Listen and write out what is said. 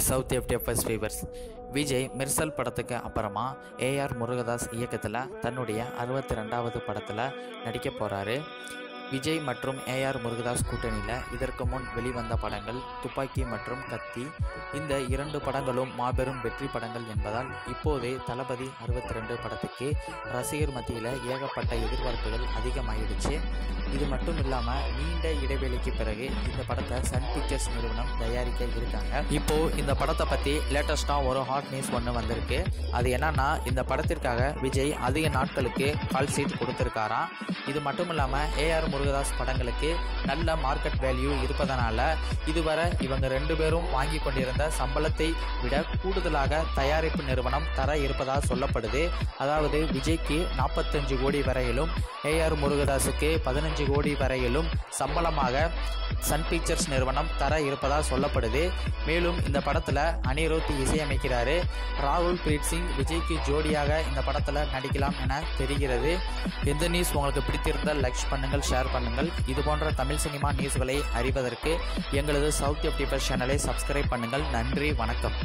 South FDFS fevers Vijay Mersal படத்துக்கு அப்புறமா AR Murugadoss இயக்கத்தில் தன்னுடைய அறுபத்தி ரெண்டாவது படத்தில் நடிக்க போகிறாரு விஜய் மற்றும் ஏஆர் முருகதாஸ் கூட்டணியில் இதற்கு முன் வெளிவந்த படங்கள் துப்பாக்கி மற்றும் கத்தி. இந்த இரண்டு படங்களும் மாபெரும் வெற்றி படங்கள் என்பதால் இப்போதே தளபதி அறுபத்தி ரெண்டு படத்துக்கு ரசிகர் மத்தியில் ஏகப்பட்ட எதிர்பார்ப்புகள் அதிகமாகிடுச்சு இது மட்டும் இல்லாமல் நீண்ட இடைவெளிக்கு பிறகு இந்த படத்தை சன் பிக்சர்ஸ் நிறுவனம் தயாரிக்க இருக்காங்க. இப்போ இந்த படத்தை பற்றி லேட்டஸ்ட்டாக ஒரு ஹாட் நியூஸ் ஒன்று வந்திருக்கு. அது என்னன்னா இந்த படத்திற்காக விஜய் அதிக நாட்களுக்கு கால் ஷீட் கொடுத்துருக்காராம். இது மட்டும் இல்லாமல் ஏஆர் முருகதாஸ் படங்களுக்கு நல்ல மார்க்கெட் வேல்யூ இருப்பதனால இதுவரை இவங்க ரெண்டு பேரும் வாங்கி கொண்டிருந்த சம்பளத்தை விட கூடுதலாக தயாரிப்பு நிறுவனம் தர இருப்பதாக சொல்லப்படுது. அதாவது விஜய்க்கு நாற்பத்தஞ்சு கோடி வரையிலும் ஏஆர் முருகதாஸுக்கு பதினஞ்சு கோடி வரையிலும் சம்பளமாக சன் பிக்சர்ஸ் நிறுவனம் தர இருப்பதாக சொல்லப்படுது. மேலும் இந்த படத்தில் அனிருத் இசையமைக்கிறாரு. ராகுல் பிரீத் சிங் விஜய்க்கு ஜோடியாக இந்த படத்தில் நடிக்கலாம் என தெரிகிறது. எந்த நியூஸ் உங்களுக்கு பிடித்திருந்தால் லைக் பண்ணுங்கள் ஷேர் ஷேர் பண்ணுங்கள். இது போன்ற தமிழ் சினிமா நியூஸ்களை அறிவதற்கு எங்களது சவுத் எஃப் சேனலை சப்ஸ்கிரைப் பண்ணுங்கள். நன்றி வணக்கம்.